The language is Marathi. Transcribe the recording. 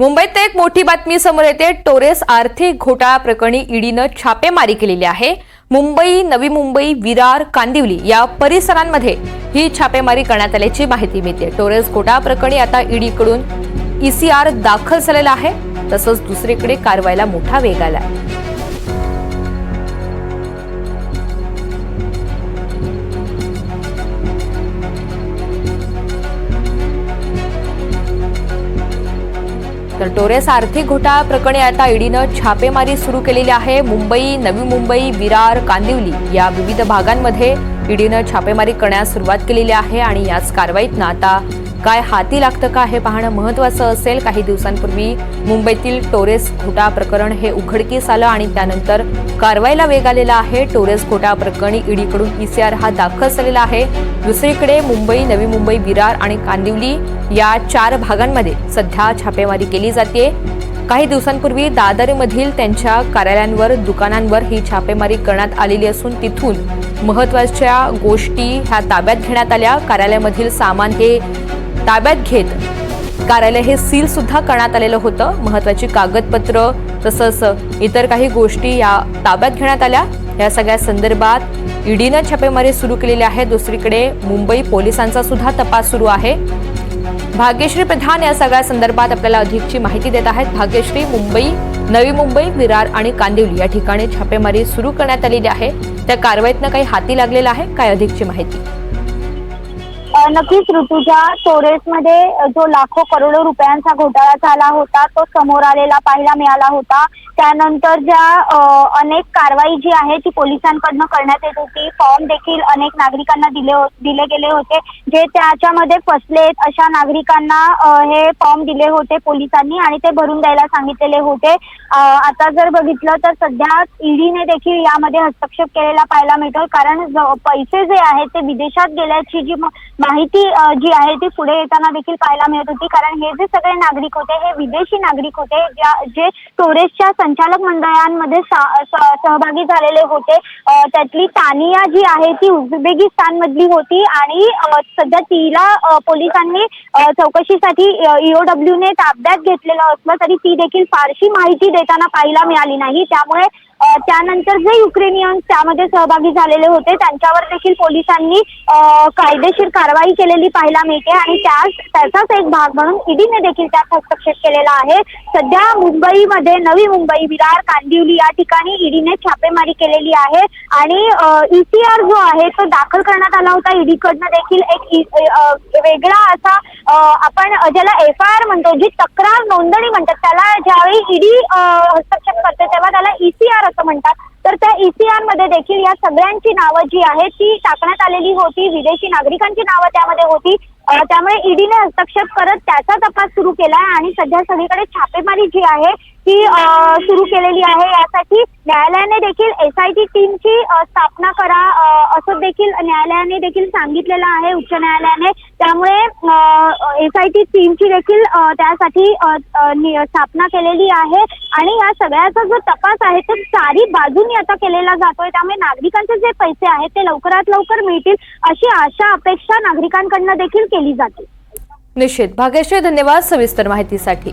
मुंबईत एक मोठी बातमी समोर येते. टोरेस आर्थिक घोटाळा प्रकरणी ईडीनं छापेमारी केलेली आहे. मुंबई नवी मुंबई विरार कांदिवली या परिसरांमध्ये ही छापेमारी करण्यात आल्याची माहिती मिळते. टोरेस घोटाळा प्रकरणी आता ईडीकडून ईसीआर दाखल झालेला आहे. तसंच दुसरीकडे कारवाईला मोठा वेग आला तर टोरेस आर्थिक घोटाळा प्रकरणी आता ईडीनं छापेमारी सुरू केलेली आहे. मुंबई नवी मुंबई विरार कांदिवली या विविध भागांमध्ये ईडीनं छापेमारी करण्यास सुरुवात केलेली आहे आणि याच कारवाईतनं आता काय हाती लागतं का हे पाहणं महत्वाचं असेल. काही दिवसांपूर्वी मुंबईतील टोरेस घोटाळा प्रकरण हे उघडकीस आलं आणि त्यानंतर कारवाईला वेग आलेला आहे. टोरेस घोटाळा प्रकरणी ईडीकडून ईसीआर हा दाखल झालेला आहे. दुसरीकडे मुंबई नवी मुंबई विरार आणि कांदिवली या चार भागांमध्ये सध्या छापेमारी केली जाते. काही दिवसांपूर्वी दादरमधील त्यांच्या कार्यालयांवर दुकानांवर ही छापेमारी करण्यात आलेली असून तिथून महत्त्वाच्या गोष्टी ह्या ताब्यात घेण्यात आल्या. कार्यालयामधील सामान हे ताब्यात घेत. कार्यालय हे सील सुद्धा करण्यात आलेलं होतं. महत्वाची कागदपत्र तसंच इतर काही गोष्टी या ताब्यात घेण्यात आल्या. या सगळ्या संदर्भात ईडीनं छापेमारी सुरू केलेली आहे. दुसरीकडे मुंबई पोलिसांचा सुद्धा तपास सुरू आहे. भाग्यश्री प्रधान या सगळ्या संदर्भात आपल्याला अधिकची माहिती देत आहेत. भाग्यश्री मुंबई नवी मुंबई विरार आणि कांदिवली या ठिकाणी छापेमारी सुरू करण्यात आलेली आहे. त्या कारवाईतनं काही हाती लागलेलं आहे. काय अधिकची माहिती? नक्कीच ऋतुजा स्टोरेजमध्ये जो लाखो करोडो रुपयांचा घोटाळा झाला होता तो समोर आलेला पाहायला मिळाला होता. त्यानंतर ज्या अनेक कारवाई जी आहे ती पोलिसांकडनं करण्यात येत होती. फॉर्म देखील अनेक नागरिकांना दिले हो- दिले गेले होते. जे त्याच्यामध्ये फसलेत अशा नागरिकांना हे फॉर्म दिले होते पोलिसांनी आणि ते भरून द्यायला सांगितलेले होते. आता जर बघितलं तर सध्या ईडीने देखील यामध्ये हस्तक्षेप केलेला पाहायला मिळतो कारण पैसे जे आहेत ते विदेशात गेल्याची जी माहिती जी आहे ती पुढे येताना देखील पाहायला मिळत होती. कारण हे जे सगळे नागरिक होते हे विदेशी नागरिक होते जे टोरेसच्या संचालक मंडळांमध्ये सहभागी झालेले होते. त्यातली तानिया जी आहे ती उझबेकिस्तान मधली होती आणि सध्या तिला पोलिसांनी चौकशीसाठी ईओडब्ल्यू ने ताब्यात घेतलेलं असलं तरी ती देखील फारशी माहिती देताना पाहायला मिळाली नाही. त्यामुळे त्यानंतर जे युक्रेनियन त्यामध्ये सहभागी झालेले होते त्यांच्यावर देखील पोलिसांनी कायदेशीर कारवाई केलेली पाहायला मिळते आणि त्याच त्याचाच एक भाग म्हणून ईडीने देखील त्यात हस्तक्षेप केलेला आहे. सध्या मुंबईमध्ये नवी मुंबई विरार कांदिवली या ठिकाणी ईडीने छापेमारी केलेली आहे आणि ईसीआर जो आहे तो दाखल करण्यात आला होता. ईडीकडनं देखील एक वेगळा असा आपण ज्याला एफ आय आर म्हणतो जी तक्रार नोंदणी म्हणतात त्याला ज्यावेळी ईडी हस्तक्षेप करते तेव्हा त्याला ईसीआर असं म्हणतात. तर त्या ईसीआरमध्ये देखील या सगळ्यांची नावं जी आहेत ती टाकण्यात आलेली होती. विदेशी नागरिकांची नावं त्यामध्ये होती. त्यामुळे ईडीने हस्तक्षेप करत त्याचा तपास सुरू केला आहे आणि सध्या सगळीकडे छापेमारी जी आहे ही सुरू केलेली आहे. यासाठी न्यायालयाने देखील एस आय टी टीमची स्थापना करा असं देखील न्यायालयाने देखील सांगितलेलं आहे उच्च न्यायालयाने. त्यामुळे एस टीमची देखील त्यासाठी स्थापना केलेली आहे. आणि या सगळ्याचा जो तपास आहे तो चारी बाजूनी आता केलेला जातोय. त्यामुळे नागरिकांचे जे पैसे आहेत ते लवकरात लवकर मिळतील अशी आशा अपेक्षा नागरिकांकडनं देखील केली जाते. निश्चित. भाग्यश्री धन्यवाद सविस्तर माहितीसाठी.